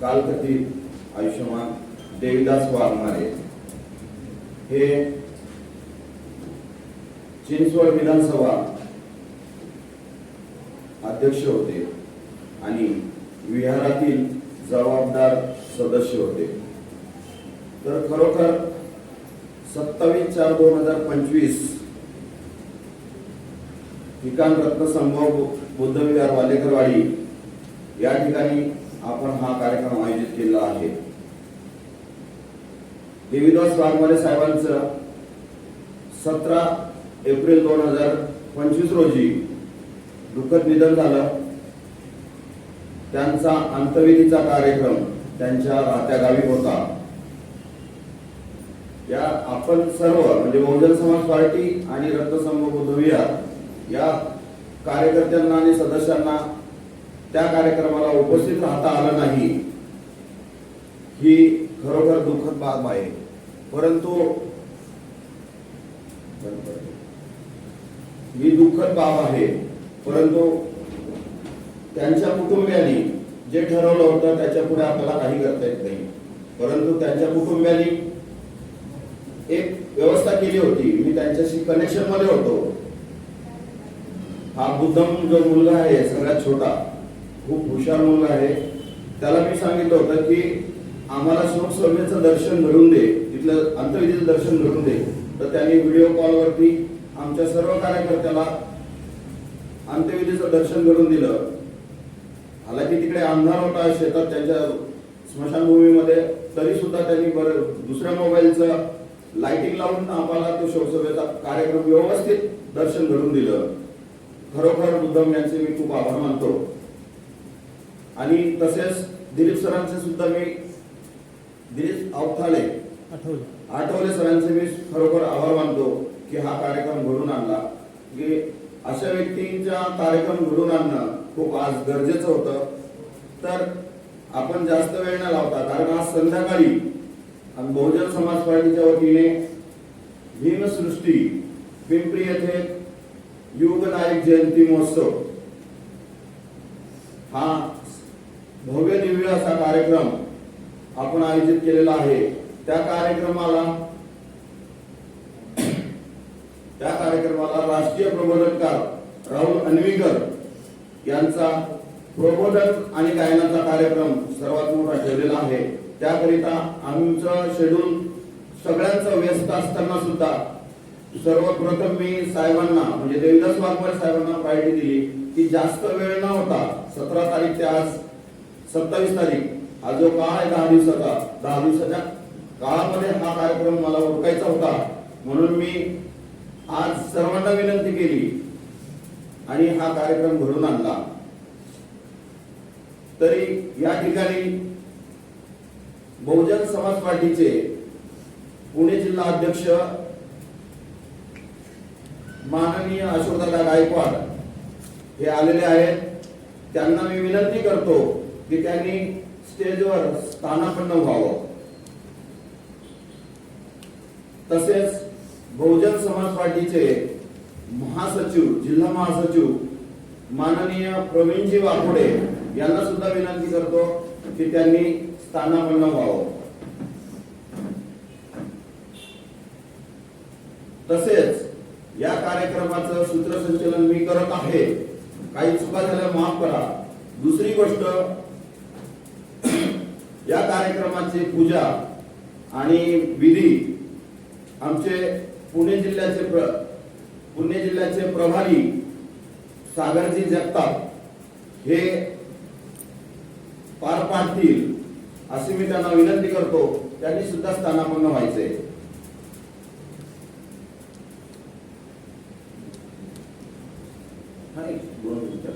कालकथित आयुष्यमान देविदास वाघमारे हे चिंचवड विधानसभा अध्यक्ष होते आणि विहारातील जबाबदार सदस्य होते. तर खरोखर सत्तावीस चार दोन हजार पंचवीस ठिकाण रत्नसंभव बुद्धविहार वालेकरवाडी या ठिकाणी आपण हा कार्यक्रम आयोजित केला आहे. देवीदास वाघमारे साहेबांचं सतरा एप्रिल दोन हजार पंचवीस रोजी दुःखद निधन झालं. त्यांचा अंतविधीचा कार्यक्रम त्यांच्या राहत्या गावी होता. या आपण सर्व म्हणजे बहुजन समाज पार्टी आणि रत्नसंभ बुद्धविहार या कार्यकर्त्यांना आणि सदस्यांना त्या कार्यक्रमाला उपस्थित राहता आलं नाही. ही खरोखर दुःखद बाब आहे. परंतु ही दुःखद बाब आहे. परंतु त्यांच्या कुटुंबियांनी जे ठरवलं होतं त्याच्या पुढे आपल्याला काही करता येत नाही. परंतु त्यांच्या कुटुंबियांनी एक व्यवस्था केली होती. मी त्यांच्याशी कनेक्शनमध्ये होतो. हा बुद्धम जो मुलगा आहे सगळ्यात छोटा खूप हुशार मुलगा आहे. त्याला मी सांगितलं होतं की आम्हाला शोकसभेचं दर्शन घडून दे. तिथलं अंतर्विधीचं दर्शन घडून दे. तर त्यांनी व्हिडिओ कॉलवरती आमच्या सर्व कार्यकर्त्याला अंत्यविधीचं दर्शन घडून दिलं. हालाकी तिकडे अंधार होता शेतात त्यांच्या स्मशानभूमीमध्ये. तरी सुद्धा त्यांनी बरं दुसऱ्या मोबाईलचं लाइटिंग लावून आम्हाला तो शोकसभेचा कार्यक्रम व्यवस्थित दर्शन घडून दिलं. खरोखर बुद्धम यांचे मी खूप आभार मानतो. आणि तसेच दिलीप सरांचे सुद्धा मी दिलीप अवथाळे आठवलं. सरांचे मी खरोखर आभार मानतो की हा कार्यक्रम घडून आणला. की अशा व्यक्तींचा कार्यक्रम घडून आणणं खूप आज गरजेचं होतं. तर आपण जास्त वेळ न लावता कारण आज संध्याकाळी बहुजन समाज पार्टीच्या वतीने भीमसृष्टी पिंपरी येथे युग नायक जयंती महोत्सव हा भव्य दिव्य असा कार्यक्रम आपण आयोजित केलेला आहे. त्या कार्यक्रमाला त्या कार्यक्रमाला राष्ट्रीय प्रबोधनकार राहुल अन्वीकर यांचा प्रबोधन आणि गायनाचा कार्यक्रम सर्वात मोठा ठेवलेला आहे. त्याकरिता आमचं शेड्यूल सगळ्यांचं व्यस्त असताना सुद्धा सर्वप्रथम मी साहेबांना म्हणजे देविदास वाघमारे साहेबांना प्रायोरिटी दिली की जास्त वेळ न होता सतरा तारीख ते आज सत्तावीस तारीख. हा जो काळ आहे दहा दिवसाचा दहा दिवसाच्या काळामध्ये हा कार्यक्रम मला ओळखायचा होता. म्हणून मी आज सर्वांना विनंती केली आणि हा कार्यक्रम घडून आणला. तरी या ठिकाणी बहुजन समाज पार्टीचे पुणे जिल्हा अध्यक्ष माननीय अशोकदादा गायकवाड हे आलेले आहेत. त्यांना मी विनंती करतो की त्यांनी स्टेजवर स्थानापन्न व्हावं. तसेच बहुजन समाज पार्टीचे महासचिव जिल्हा महासचिव माननीय प्रवीणजी वाकुडे यांना सुद्धा विनंती करतो की त्यांनी स्थानापन्न व्हावं. तसेच या कार्यक्रमाचं सूत्रसंचलन मी करत आहे. काही चुका झाल्या माफ करा. दुसरी गोष्ट या कार्यक्रमाची पूजा आणि विधी आमचे पुणे जिल्ह्याचे प्र पुणे जिल्ह्याचे प्रभारी सागरजी जगताप हे पार पाडतील अशी मी त्यांना विनंती करतो. त्यांनी सुद्धा स्थानापन्न व्हायचे. दोन मिनिटं.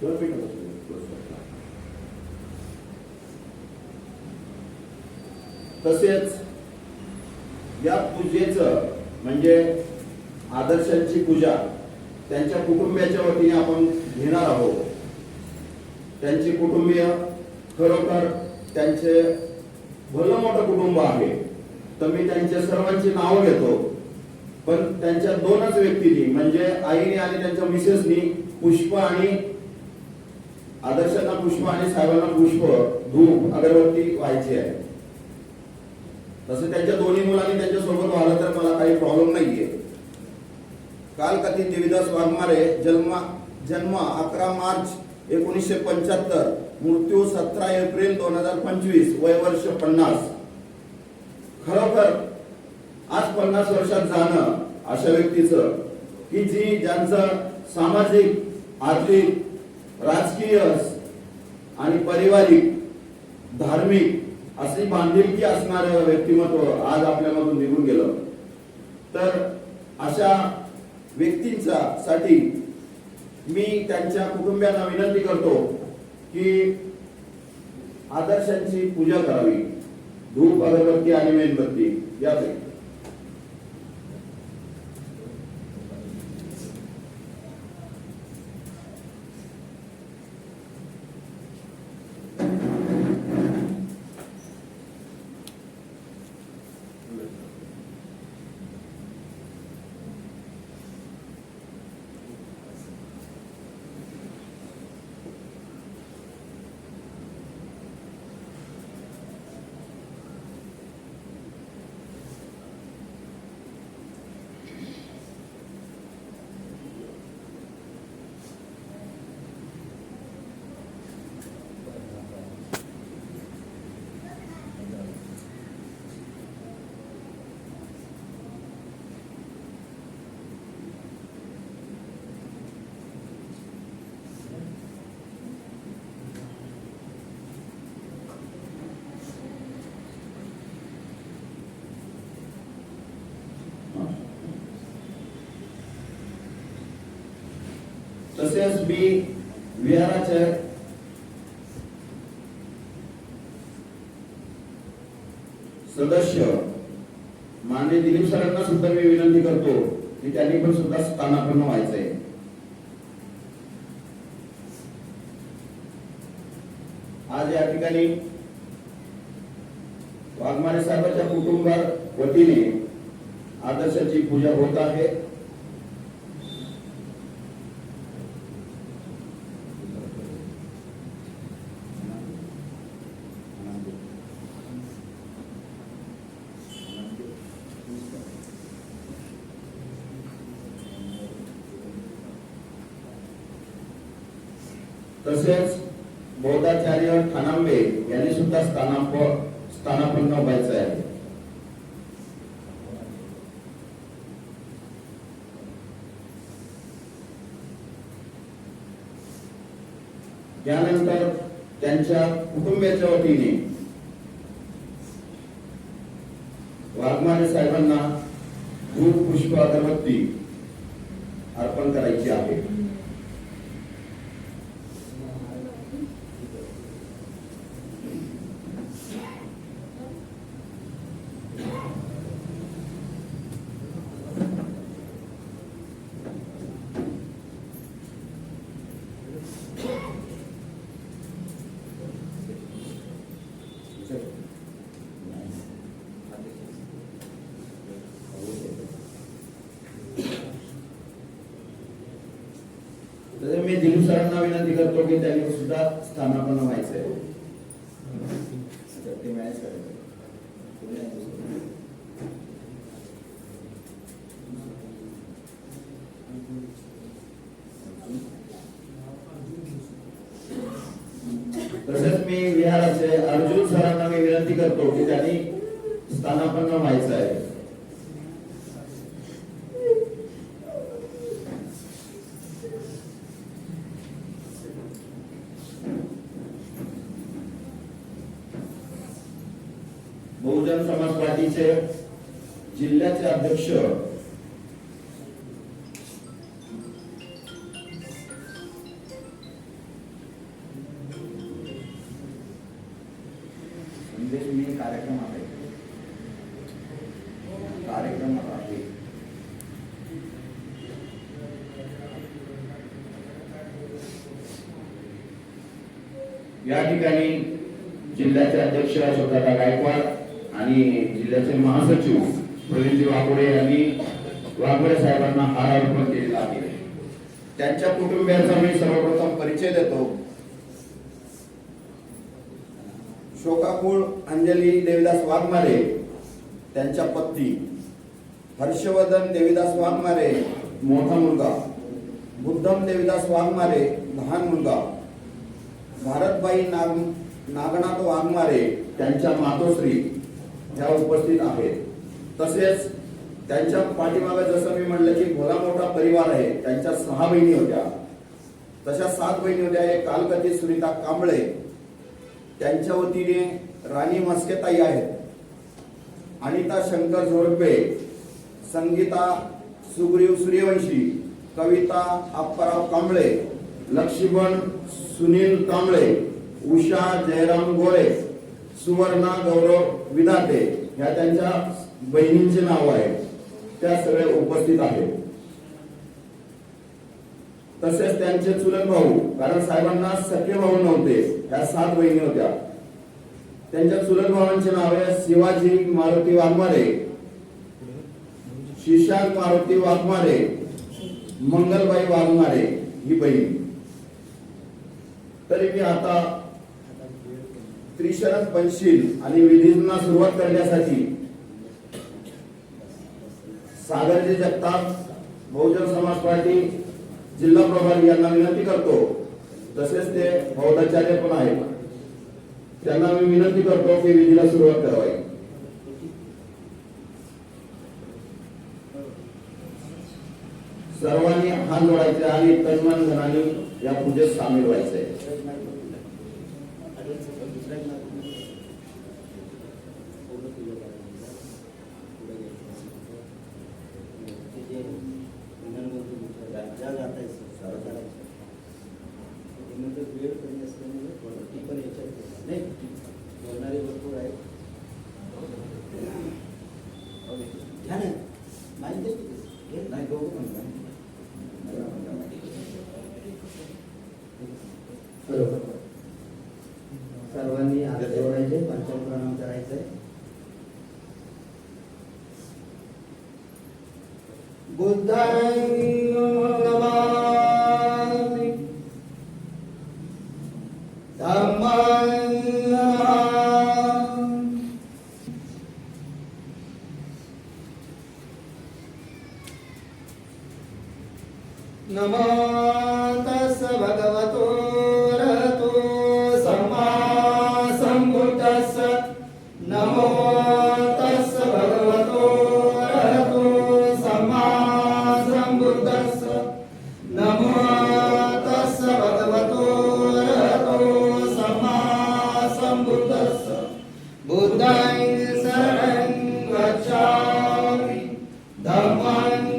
दोन मिनिटं तसेच या पूजेचं म्हणजे आदर्शांची पूजा त्यांच्या कुटुंबियाच्या वतीने आपण घेणार आहोत. त्यांचे कुटुंबीय खरोखर त्यांचे भलं मोठं कुटुंब आहे. तर मी त्यांच्या सर्वांची नावं घेतो. पण त्यांच्या दोनच व्यक्तींनी म्हणजे आईने आणि त्यांच्या मिसेसनी पुष्प आणि आदर्शांना पुष्प आणि साहेबांना पुष्प धूप अगरबत्ती व्हायची आहे. तसं त्यांच्या दोन्ही मुलांनी त्यांच्यासोबत व्हायला तर मला काही प्रॉब्लेम नाहीये. काल कथित देविदास वाघमारे जन्म जन्म अकरा मार्च एकोणीसशे पंच्याहत्तर मृत्यू सतरा एप्रिल दोन हजार पंचवीस वय वर्ष पन्नास. खरोखर आज पन्नास वर्षात जाणं अशा व्यक्तीचं की जी ज्यांचं सामाजिक आर्थिक राजकीय आणि पारिवारिक धार्मिक अशी बांधिलकी असणारं व्यक्तिमत्व आज आपल्यामधून निघून गेलं. तर अशा व्यक्तींचा साठी मी त्यांच्या कुटुंबियांना विनंती करतो की आदर्शांची पूजा करावी. धूप अगरबत्ती आणि मेणबत्ती यापैकी. तसेच मी विहाराचे सदस्य माननीय दिलीप सरांना सुद्धा मी विनंती करतो की त्यांनी पण सुद्धा स्थानापन्न व्हायचंय. आज या ठिकाणी वाघमारे साहेबांच्या कुटुंबा वतीने आदर्शाची पूजा होत आहे. तसेच बौद्धाचार्य ठाणांबे यांनी सुद्धा स्थानाप स्थानापन्न व्हायचं आहे. त्यानंतर त्यांच्या कुटुंबियाच्या वतीने वाघमारे साहेबांना धूप पुष्प अगरबत्ती अर्पण करायची आहे तसे मी दिलू सरांना विनंती करतो की त्यांनी सुद्धा स्थानापन्न व्हायचं आहे दुसरं. तसेच मी विहाराचे अर्जुन सरांना मी विनंती करतो की त्यांनी स्थानापन्न व्हायचं आहे बहुजन समाज पार्टीचे जिल्ह्याचे अध्यक्ष संदेश मी कार्यक्रमात आहे. कार्यक्रमात आहे. या ठिकाणी जिल्ह्याचे अध्यक्ष स्वतःला गायकवाड आणि जिल्ह्याचे महासचिव प्रवीणजी यांनी वाघोडे साहेबांना हार अर्पण केलेला आहे. त्यांच्या कुटुंबियांचा मी सर्वप्रथम परिचय देतो. शोकाकुळ अंजली देवीदास वाघमारे त्यांच्या पत्नी हर्षवर्धन देवीदास वाघमारे मोठा मुलगा बुद्धम देवीदास वाघमारे लहान मुलगा भारतबाई नाग नागनाथ वाघमारे त्यांच्या मातोश्री ह्या उपस्थित आहेत. तसेच त्यांच्या पाठीमागे जसं मी म्हणलं की भोला मोठा परिवार आहे त्यांच्या सहा बहिणी होत्या. तशा सात बहिणी होत्या एक कालकथित सुनीता कांबळे. त्यांच्या वतीने राणी मस्केताई आहेत. अनिता शंकर झोडपे संगीता सुग्रीव सूर्यवंशी कविता आप्पाराव कांबळे लक्ष्मण सुनील कांबळे उषा जयराम गोरे सुवर्णा गौरव विधाते. ह्या त्यांच्या बहिणींचे नाव आहे. त्या सगळ्या उपस्थित आहेत. तसेच त्यांचे चुलत भाऊ कारण साहेबांना सखे भाऊ नव्हते ह्या सात बहिणी होत्या. त्यांच्या चुलत भावांचे नाव आहे शिवाजी मारुती वाघमारे शिशांत मारुती वाघमारे मंगलबाई वाघमारे ही बहीण. तरी मी आता त्रिशरण बनशील आणि विधींना सुरुवात करण्यासाठी सागरजी जगताप बहुजन समाज पार्टी जिल्हा प्रभारी यांना विनंती करतो. तसेच ते बौद्धाचार्य पण आहेत. त्यांना मी विनंती करतो की विधीला सुरुवात करावी. सर्वांनी हात जोडायचे आणि तन्मन धनाने या पूजेत सामील व्हायचे. Namah. The one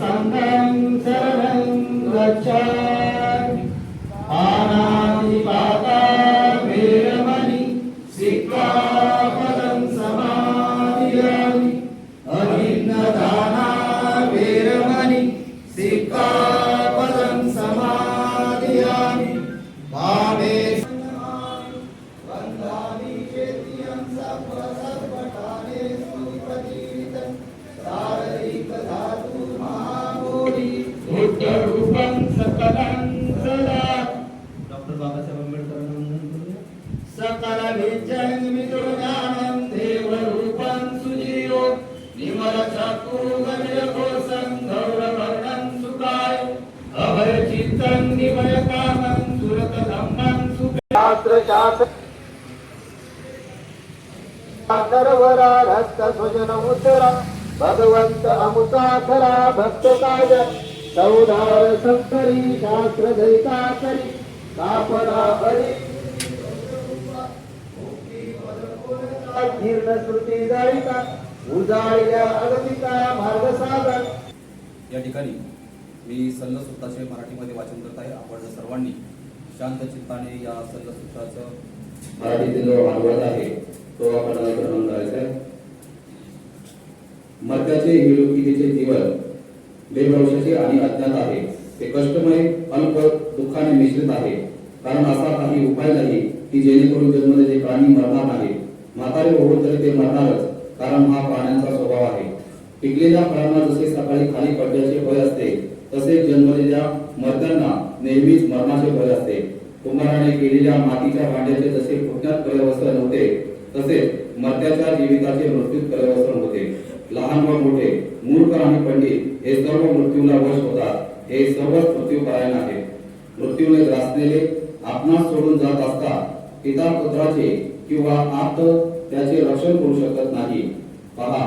Somewhere शास्त्र स्वजन उतरा भगवंत अमुता खरा भक्त काय सौधार संकरी शास्त्र दैता करी कापडा हरी जीर्ण श्रुती जाळिता उजाळल्या अगतिका मार्ग साधन या ठिकाणी मी सल्ल सल्लसूत्राचे मराठीमध्ये वाचन करत आहे. आपण सर्वांनी शांत चित्ताने या सल्लसूत्राचं मराठीतील जो भागवत आहे. तो आपण ग्रहण करायचा आहे. मर्त्याचे हिरोकितीचे जीवन बेभविष्याचे आणि अज्ञात आहे. ते कष्टमय अल्प दुःखाने मिश्रित आहे. कारण असा काही उपाय नाही की जेणेकरून जन्मलेले प्राणी मरणार नाही म्हातारे होऊ तरी ते मरणारच कारण हा प्राण्यांचा स्वभाव आहे. पिकलेल्या फळांना जसे सकाळी खाली पडल्याचे भय असते तसे जन्मलेल्या मर्त्यांना नेहमीच मरणाचे भय असते. कुंभाराने केलेल्या मातीच्या भांड्याचे जसे फुटण्यात कलेवसन होते तसेच मर्त्याच्या जीविताचे मृत्यूत कलेवसन होते. लहान व मोठे मूर्ख आणि पंडित हे सर्व मृत्यूला वश होतात. हे सर्वच मृत्यूपरायण आहे. मृत्यूने ग्रासलेले आपणास सोडून जात असता पिता पुत्राचे किंवा आप्त त्याचे रक्षण करू शकत नाही. पहा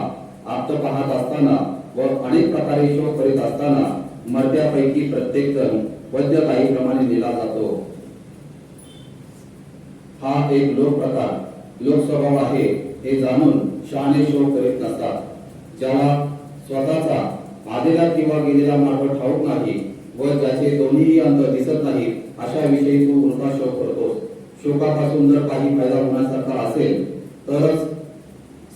आप्त पाहत असताना व अनेक प्रकारे शोक करीत असताना मर्त्यापैकी प्रत्येक जण वैद्य काही प्रमाणे दिला जातो हा एक लोकप्रकार लोकस्वभाव लोक स्वभाव आहे हे जाणून शहाणे शोक करीत नसतात. ज्याला स्वतःचा आलेला किंवा गेलेला मार्ग ठाऊक नाही व ज्याचे दोन्ही अंत दिसत नाही अशा विषयी तू वृथा शोक करतोस. शोकापासून जर काही फायदा होण्यासारखा असेल तरच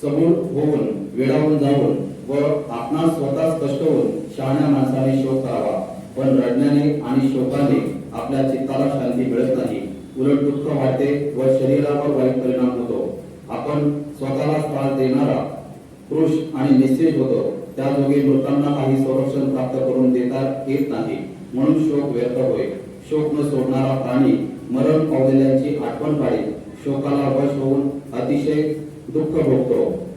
समोर होऊन वेळावून जाऊन व आपणास स्वतःच कष्ट होऊन शहाण्या माणसाने शोक करावा. पण रडण्याने आणि शोकाने आपल्या चित्ताला शांती मिळत नाही. उलट दुःख वाढते व शरीरावर वाईट परिणाम होतो. आपण स्वतःला त्रास देणारा पुरुष आणि निश्चित होतो. त्याजोगे मृतांना काही संरक्षण प्राप्त करून देता येत नाही. म्हणून शोक व्यर्थ होय. शोक न सोडणारा प्राणी मरण पावलेल्यांची आठवण काढेल. शोकाला वश होऊन अतिशय दुःख भोगतो.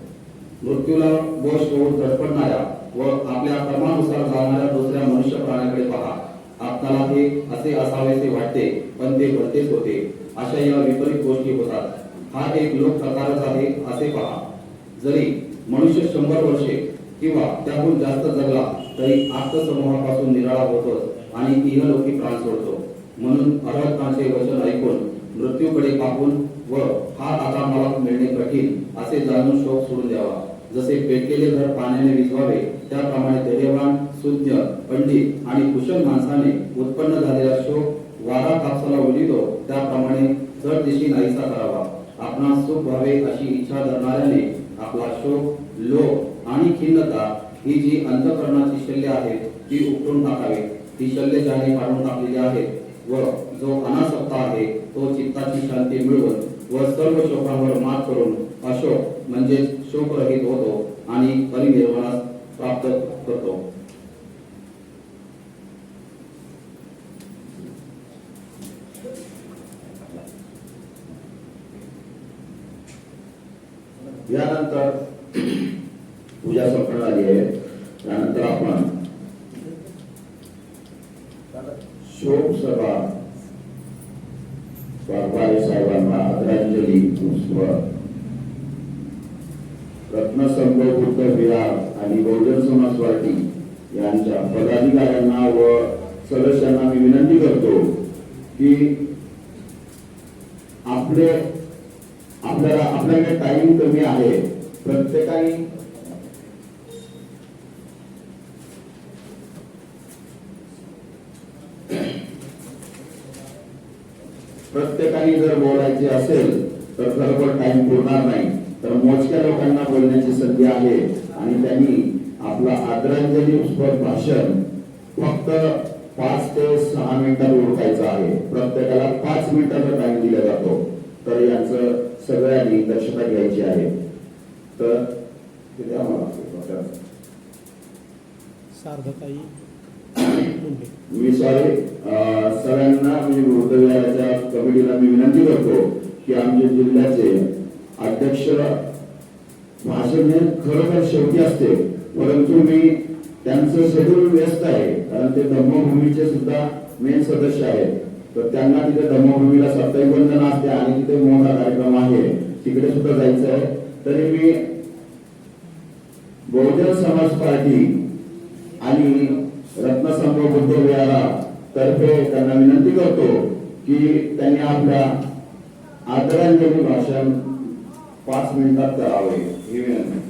मृत्यूला वश होऊन धडपडणाऱ्या व आपल्या कर्मानुसार जाणाऱ्या दुसऱ्या मनुष्य प्राण्याकडे पहा. आपणाला ते असे असावेसे वाटते पण ते घडतेच होते. अशा या विपरीत गोष्टी होतात. हा एक लोक प्रकारच आहे असे पहा. जरी मनुष्य शंभर वर्षे किंवा त्याहून जास्त जगला तरी आत्मसमूहापासून निराळा होतो आणि इहलोकी प्राण सोडतो. म्हणून अरहतांचे वचन ऐकून मृत्यूकडे पाहून व हा आता मला मिळणे कठीण असे जाणून शोक सोडून द्यावा. जसे पेटलेले घर पाण्याने विझवावे त्याप्रमाणे धैर्यवान सुज्ञ पंडित आणि कुशल माणसाने उत्पन्न झालेला शोक वारा कापसाला उलितो त्याप्रमाणे जर दिशी नाहीसा करावा. आपणास सुख व्हावे अशी इच्छा धरणाऱ्याने आपला शोक लोभ आणि खिन्नता ही जी अंतकरणाची शल्य आहेत ती उपटून टाकावी. ती शल्य ज्याने काढून टाकलेली आहेत व जो अनासक्त आहे तो चित्ताची शांती मिळवून व सर्व शोकांवर मात करून अशोक म्हणजे शोकरहित होतो आणि परिनिर्वाणास प्राप्त करतो यानंतर पूजा संपन्न आली आहे त्यानंतर आपण शोक सभा वाघबारे साहेबांना आदरांजली पुष्प रत्नसंघ बुद्ध विहार आणि बहुजन समाज पार्टी यांच्या पदाधिकाऱ्यांना व सदस्यांना मी विनंती करतो की आपले आपल्याला आपल्याकडे टाइम कमी आहे. प्रत्येकाने प्रत्येकाने जर बोलायचे असेल तर खरोखर टाइम पुरणार नाही. तर मोजक्या लोकांना बोलण्याची संधी आहे. आणि त्यांनी आपला आदरांजली पुष्पक भाषण फक्त पाच ते सहा मिनिटात ओळखायचं आहे. प्रत्येकाला पाच मिनिटाचा टाइम दिला जातो. तर यांचं सगळ्यांनी दक्षता घ्यायची आहे. तर मी सॉरी सगळ्यांना म्हणजे वृद्धविहाराच्या कमिटीला मी विनंती करतो की आमच्या जिल्ह्याचे अध्यक्ष भाषण खरं तर शेवटी असते परंतु मी त्यांचं शेड्यूल व्यस्त आहे कारण ते धर्मभूमीचे सुद्धा मेन सदस्य आहेत. तर त्यांना तिथे धर्मभूमीला साप्ताहिक बंधन असते आणि तिथे मोठा कार्यक्रम आहे. तिकडे सुद्धा जायचं आहे. तरी मी बहुजन समाज पार्टी आणि रत्नसंघ बुद्ध विहारा तर्फे त्यांना विनंती करतो की त्यांनी आपल्या आदरांजली भाषण पाच मिनिटात करावे. ही विनंती